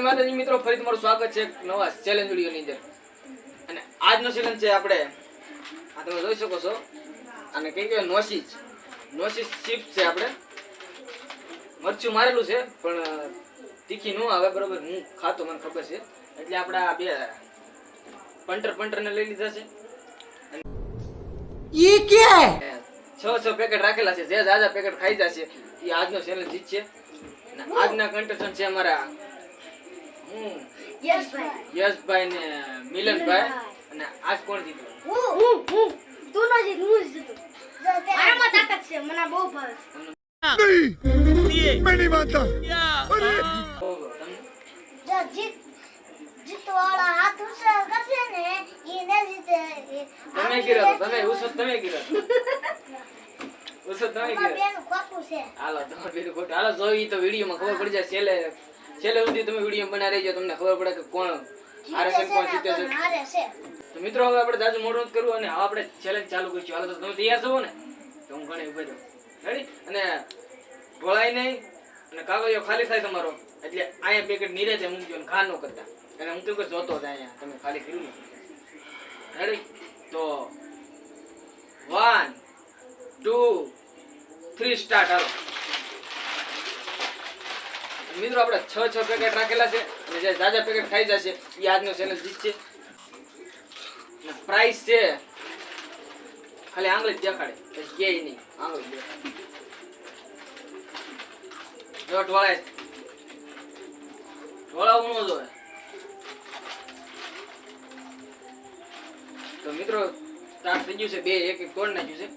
જય માતાજી મિત્રો ફરી તમારું સ્વાગત છે નવા ચેલેન્જ વિડીયોની અંદર. અને આજનો ચેલેન્જ છે આપણે આ તમે જોઈ શકો છો અને કઈ કહેવાય નોસી નોસી ચિપ્સ છે આપણે. મરચું મારેલું છે પણ તીખી ન આવે બરોબર હું ખાતો મને ખબર છે. એટલે આપણે આ બે પંટર ને લઈ લીધા છે. ઈ કે? છ છ પેકેટ રાખેલા છે જે જાજા પેકેટ ખાઈ જશે એ આજનો ચેલેન્જ જીત છે. આજના કન્ટેસ્ટન્ટ છે અમારા તમે ગીરો તમે તમે ગીરો તમે હાલો તમારું બેન ખોટું. હાલો જોઈ તો વિડીયોમાં ખબર પડી જાય છેલ્લે છેલ્લે સુધી તમે વીડિયો બનાવી રહેજો તમને ખબર પડે કે કોણ છે કોણ જીતે છે. તો મિત્રો હવે આપણે દાદુ મોડું નથી કરવું અને હવે આપણે ચેલેન્જ ચાલુ કરીશું. હાલો તો તમે તૈયાર છો ને? તો હું ઘણી ઊભો રેડી અને ઢોળાય નહીં અને કાગળિયો ખાલી થાય તમારો. એટલે અહીંયા પેકેટ નીરેતે મૂકજો અને ઘા ન કરતા. અને હું તો જોતો જ અહીંયા તમે ખાલી કર્યું ને. રેડી તો વન ટુ થ્રી સ્ટાર્ટ હાલો. મિત્રો, આપણે છ છ પેકેટ રાખેલા છે અને જે તાજા પેકેટ ખાઈ જશે એ આજનો ચેનલ જીતશે પ્રાઇસ છે. ખાલી આંગળી જ દેખાડે કે નહીં, આંગળી દેખાડે. જો, ઢોળાય. ઢોળાવું ન જોવે. તો મિત્રો સ્ટાર્ટ થઈ ગયું છે બે, એક એક તોડ નાખ્યું છે.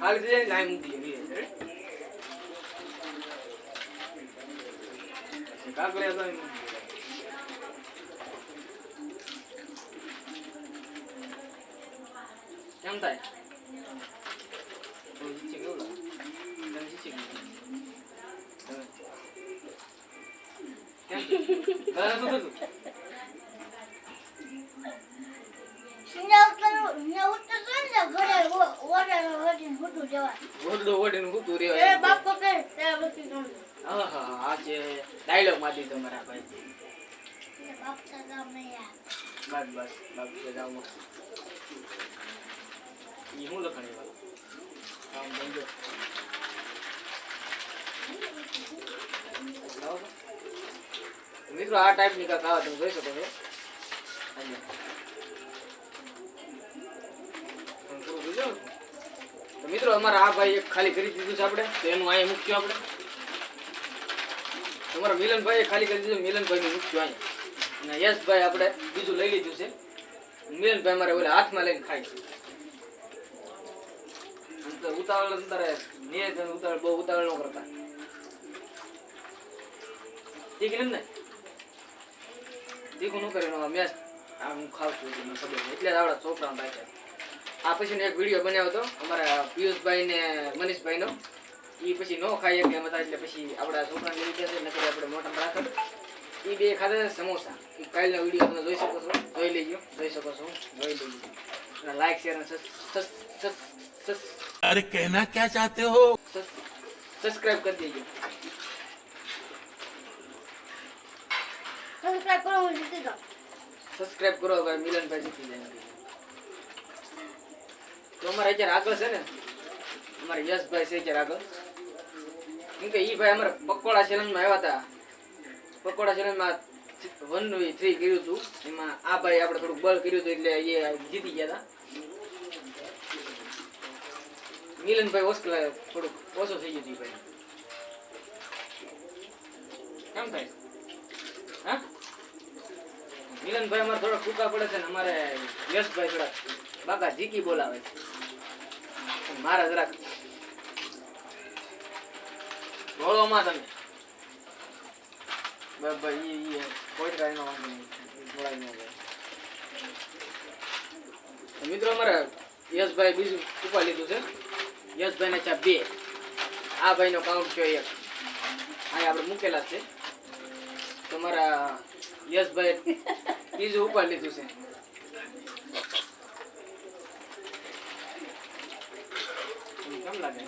ખાલી થઈ જાય ને, લાઈન મૂકી દઈએ ધીરે ધીરે. પછી કાગળિયા તો એમ કેમ થાય તો જીચી કેવું લાગે? તમે જીચી કેવું લાગે? તમે. કેમ છે? બરાબર શું થતું? સિંજા ઉતર સિંજા ઉતર ને ઘરે ઓર્ડર ઓર્ડર ફૂટું જવા ગોદડું ઓઢીને ઊભું એ રહેવાય. બાપ પકડે ત્યારે પછી તમને હા આ છે ડાયલોગમાં દીધો મારા ભાઈ. બાપ બસ બસ કે મસ્ત. ઈ હું લખણી વાળો? આમ બંધો મિત્રો આ ટાઈપની કાંઈક આવે તમે જોઈ શકો છો. ને? તો મિત્રો અમારા આ ભાઈ એક ખાલી કરી દીધું છે આપણે તો એનું અહીંયા મૂક્યું આપણે. તમારા મિલનભાઈ ખાલી કરી દીધું મિલનભાઈ નું મૂકશું અહીંયા અને યશભાઈ આપણે બીજું લઈ લીધું છે. મિલનભાઈ અમારે ઓલા હાથમાં લઈને ખાય છે. ઉતાવળ અંતરે ઉતાવળ, બહુ ઉતાવળ ન કરતા. ઠીક ને તીખું ન કરે મેં આ હું ખાવ છું મને ખબર એટલે જ આવડા છોકરા ભાઈ આ પછી એક વીડિયો બનાવ્યો હતો, અમારા પિયુષભાઈ ને મનીષભાઈ નો એ પછી નો ખાઈ શકે એમ એટલે પછી આપડા છોકરા લઈ ગયા છે નથી આપણે મોટા રાખે એ બે ખાધા સમોસા. એ કાલનો વીડિયો તમે જોઈ શકો છો. જોઈ ગયો જોઈ શકો છો. જોઈ લેજો. લાઈક શેર અરે કહેના ક્યાં ચાહતે હો? સબસ્ક્રાઇબ કરી દેજો. સબસ્ક્રાઇબ કરો હું જીતી જાઉં. સબસ્ક્રાઇબ કરો ભાઈ મિલનભાઈ જીતી જાય. તો અમારે અત્યારે આગળ છે ને? અમારે યશભાઈ છે અત્યારે આગળ. કેમ કે ઈ ભાઈ અમારે પકોડા ચેલેન્જમાં આવ્યા હતા. પકોડા ચેલેન્જમાં વન થ્રી કર્યું હતું. એમાં આ ભાઈ આપણે થોડુંક બળ કર્યું હતું એટલે એ જીતી ગયા હતા. મિલનભાઈ ઓસ્કલા થોડુંક ઓછું થઈ ગયું ભાઈ. કેમ થાય? હા? મિલનભાઈ અમારે થોડા ટૂંકા પડે છે ને અમારે યશભાઈ થોડા બાકા જીકી બોલાવે છે. મારા જરાક રોળોમાં તમે. બસ બસ, ઈ ઈ કોઈ ટ્રાય ન જોડાઈ ન જાય. મિત્રો અમારે યશભાઈ બીજું ઉપાડી લીધું છે. યશભાઈ ને છે બે. આ ભાઈ નો કાઉન્ટ છે એક. અહીંયા આપણે મૂકેલા છે. તમારા યશભાઈ બીજું ઉપાડી લીધું છે. કેમ લાગે?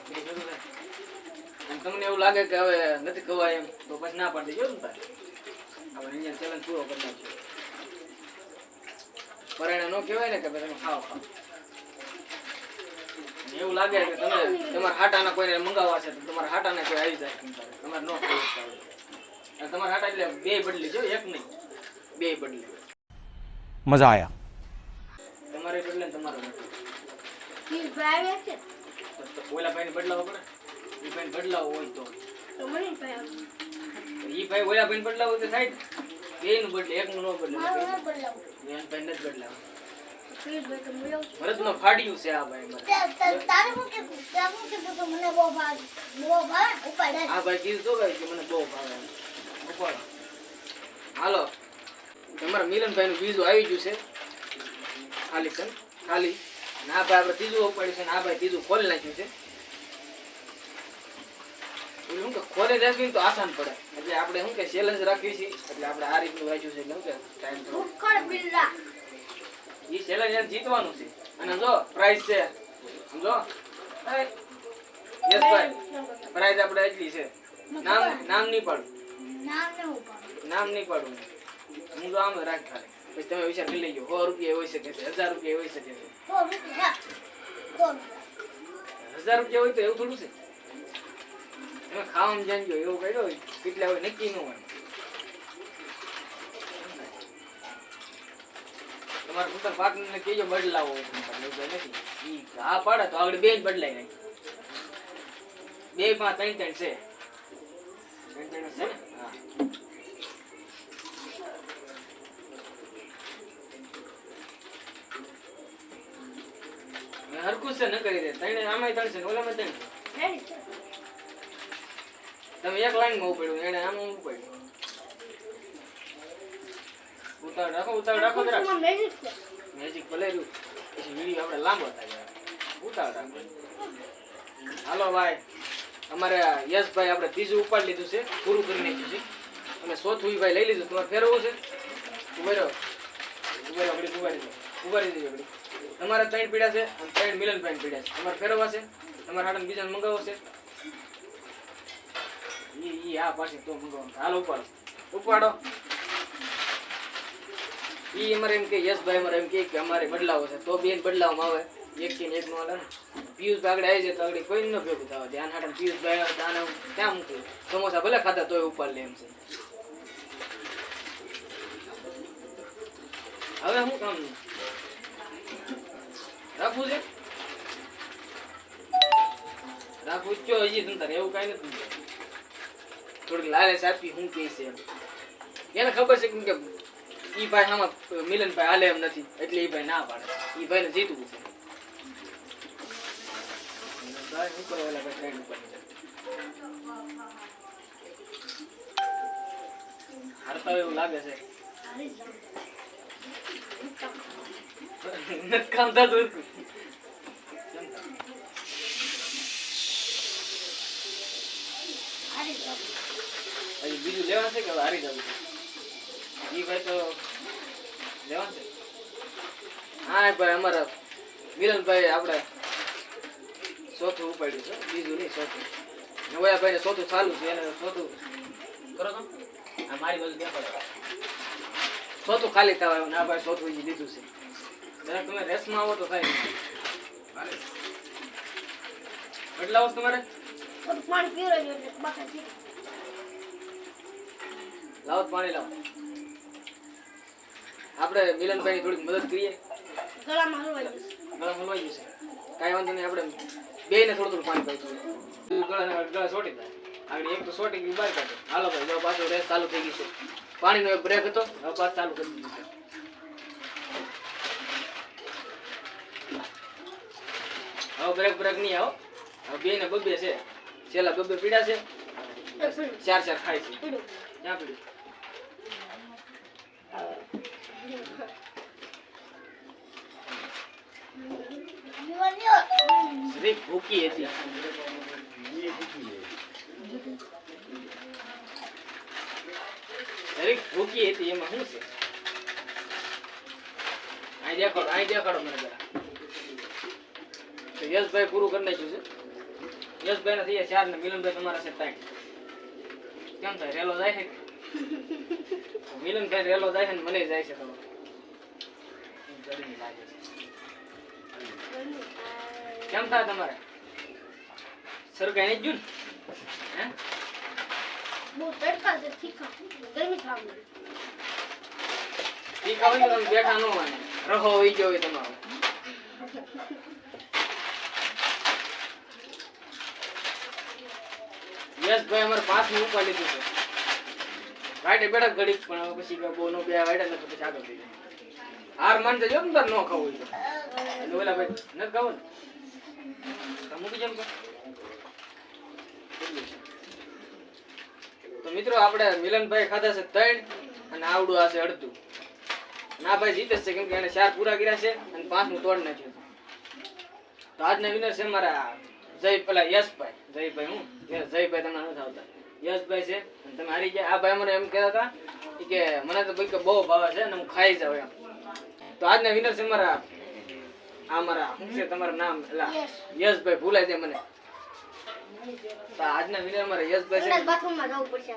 અને તમને એવું લાગે કે હવે નથી ખવાય એમ તો પછી ના પાડી દેજો ને આપણે અહીંયા ચેલેન્જ પૂરો કરી નાખીએ. પરાયણા ન કહેવાય ને કે તમે ખાવ ખાઓ. એવું લાગે કે તમે તમારા હાટાના કોઈને મંગાવવા છે તો તમારા હાટાને કોઈ આવી જાય તમારે ન ખાઈ તમારા હાટા એટલે બે બદલી જો એક નહીં. બે બદલી. મજા આયા. તમારે બદલે તમારે બદલે ઓલા ભાઈને બદલાવો પડે. એ ભાઈ બદલાવ હોય તો. તો મને ભાઈ ઈ ભાઈ ઓલા બદલાવો તો થાય બે નું બદલે એક નું ન બદલે. મારું ના બોલાવું બેન ભાઈ બદલાવ. ફાડ્યું છે આ ભાઈ તારે શું કીધું? તારે કે મને બહુ ભાવે. બહુ ભાવે? ઉપાડે આ ભાઈ કીધું તો કે મને બહુ ભાગ. ઉપાડો. હાલો. તમારા મિલનભાઈ નું બીજું આવી ગયું છે. ખાલી છે ખાલી. ના ભાઈ આપણે ત્રીજું ઉપાડ્યું છે ને આ ભાઈ ત્રીજું ખોલી નાખ્યું છે. શું કે ખોલી નાખ્યું તો આસાન પડે. એટલે આપણે શું કે ચેલેન્જ રાખીએ છીએ એટલે આપણે આ રીતનું વાંચ્યું છે શું કે ટાઈમ ભૂખડ બિલ્લા. ઈ ચેલેન્જ એને જીતવાનું છે. અને જો પ્રાઇસ છે. સમજો? યસ ભાઈ પ્રાઇઝ આપણે એટલી છે. નામ નામ નહીં પાડું. નામ નહીં પાડું હું તો આમ રાખ ખાલી. પછી તમે વિચાર કરી લેજો સો રૂપિયા હોઈ શકે છે હજાર રૂપિયા હોઈ શકે છે. હજાર રૂપિયા હોય તો એવું થોડું છે. તમે જાણ ગયો એવું કર્યો કેટલા હોય નક્કી ન હોય. તમારા પોતાના પાર્ટનરને કહેજો બદલાવો નથી. હા પાડે તો આગળ બે જ બદલાય નાખી. બે માં ત્રણ ત્રણ છે. ત્રણ ત્રણ છે ને? હા. હરખું છે ન કરી દે. ત્રણે આમાં ત્રણ છે ઓલામાં ત્રણ છે. તમે એક લાઈનમાં ઉપાડ્યું એને આમ ઉપાડ્યું. ઉતાવળ રાખો ઉતાવળ રાખો જરા મેજિક મેજિક ભલે રહ્યું પછી વીડિયો આપણે લાંબો થાય ઉતાર ઉતાવળ રાખો. હાલો ભાઈ અમારે યશભાઈ આપણે ત્રીજું ઉપાડી લીધું છે પૂરું કરી નાખ્યું છે. અને ચોથું ભાઈ લઈ લીધું તમારે ફેરવવું છે? ઉભેરો. ઉભેરો આપણે ઉભારી દો. ઉભારી દેજો ઘડીક તમારા ત્રણ પીડા છે અને ત્રણ મિલનભાઈ પીડા છે. તમારે ફેરવવા છે તમારે હાડન બીજાને મંગાવવો છે. આ પછી તો મંગાવવાનું હાલ ઉપાડો. ઉપાડો. ઈ અમારે એમ કે, યશભાઈ અમારે એમ કે અમારે બદલાવો છે. તો બેન બદલાવવામાં આવે. એક થી એક નો પિયુષ આગળ આવી જાય તો આગળ કોઈ ન ભેગું થવા ધ્યાન હાટમ પિયુષભાઈ આવે ત્યાં આને ક્યાં મૂકવું સમોસા ભલે ખાતા તોય ઉપાડ લે એમ છે. હવે શું કામ રાખવું છે? રાખવું જ હજી તંતર એવું કઈ નથી. થોડીક લાલચ આપી, હું કે છે એમ. એને ખબર છે કે ઈ ભાઈ આમાં મિલનભાઈ હાલે એમ નથી, એટલે ઈ ભાઈ ના પાડે. ઈ ભાઈ ને જીતવું છે એવું લાગે છે. કામ થતું હતું. હારી જાવ. હજી બીજું લેવાનું છે કે હારી જવું છે? ઈ ભાઈ તો લેવાનું છે? હા ભાઈ અમારા મિલનભાઈ આપણે ચોથું ઉપાડ્યું છે. બીજું નહીં ચોથું નવયા ભાઈ ને ચોથું ચાલુ છે એને ચોથું કરો તો આ મારી બાજુ દેખાડો ચોથું ખાલી થવા આવ્યું ના ભાઈ ચોથું લીધું છે. જરાક તમે રેસમાં આવો તો થાય કેટલા વર્ષ તમારે? લાવો પાણી લાવો. આપણે મિલનભાઈની થોડીક મદદ કરીએ. ગળામાં હલવાઈ જશે. ગળા હલવાઈ જશે. કાંઈ વાંધો નહીં આપણે બે ને થોડું થોડું પાણી પાઈ ગળા ગળા સોટી જાય આગળ એક તો સોટી ગયું બહાર કાઢે. હાલો ભાઈ જો પાછો રેસ ચાલુ થઈ ગઈ છે. પાણીનો એક બ્રેક હતો. હવે પાછું ચાલુ કરી દીધું છે. હવે બ્રેક બ્રેક નહીં આવો. હવે બે ને બબ્બે છે. છેલ્લા બબ્બે પીડા છે. ચાર ચાર ખાય છે. ક્યાં પીડ્યું? ભૂકી હતી. જરીક ભૂકી હતી, એમાં શું છે? અહીં દેખાડો અહીં દેખાડો મને જરા. યશભાઈ પૂરું કરી નાખ્યું છે. યશભાઈ ના થયા ચાર ને મિલનભાઈ તમારા છે ત્રણ કેમ થાય, રેલો જાય છે? મિલનભાઈ રેલો જાય છે ને મને જાય છે લાગે છે. કેમ થાય તમારે? સર નહીં જ ને. હે? બહુ તડકા છે ગરમી તમે બેઠા ન હોય રહો હોઈ ગયો હોય તમારો. યશભાઈ અમારે પાંચમું ઉપાડ લીધું છે. વાટે બેઠા ઘડીક પણ હવે પછી બહુ નો બે વાટે ને પછી આગળ થઈ જાય. હાર માનતા જો ને તાર ન ખાવું હોય એટલે ઓલા ભાઈ, ન ખાવું ને? મૂકી જેમ તો મિત્રો આપણે મિલનભાઈ ખાધા છે ત્રણ અને આવડું આ છે અડધું. ના ભાઈ, જીતે છે કેમ કે એને ચાર પૂરા કર્યા છે અને પાંચમું તોડ નાખ્યું તો આજના વિનર છે મારા જય, પેલા યશભાઈ. જયભાઈ હું? જયભાઈ તમને નથી આવતા. યશભાઈ છે તમે હારી ગયા. આ ભાઈ મને એમ કહેતા હતા કે મને તો ભાઈ કે બહુ ભાવે છે અને હું ખાઈ જાઉં એમ. તો આજના વિનર છે મારા આ મારા શું છે તમારું નામ એલા યશભાઈ ભૂલાય દે મને. તો આજના વિનર મારા યશભાઈ છે. બાથરૂમમાં જવું પડશે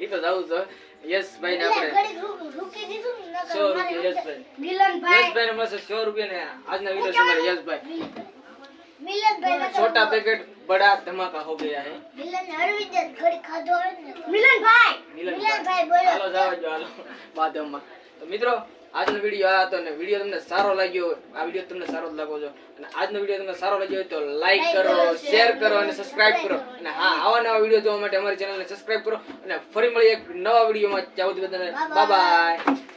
ઈ તો જવું તો યશભાઈ ને આપણે સો રૂપિયા યશભાઈ. યશભાઈ ને મળશે સો રૂપિયા ને આજના વિનર છે મારા યશભાઈ. છોટા પેકેટ बड़ा धमाका हो गया है મિલન હળવી દે ઘડી ખાધો હોય ને મિલનભાઈ મિલનભાઈ બોલો હાલો જાવા જો હાલો બાદમાં તો મિત્રો આજનો વિડીયો આ હતો ને વિડીયો તમને સારો લાગ્યો હોય આ વિડીયો તમને સારો જ લાગો છો અને આજનો વિડીયો તમને સારો લાગ્યો હોય તો લાઈક Like કરો કરો, શેર share કરો કરો, અને સબસ્ક્રાઇબ કરો subscribe અને હા આવા નવા વિડીયો જોવા માટે અમારી ચેનલને સબસ્ક્રાઇબ કરો અને ફરી મળી એક નવા વિડીયોમાં ત્યાં સુધી બધાને Bye બાય bye. બાય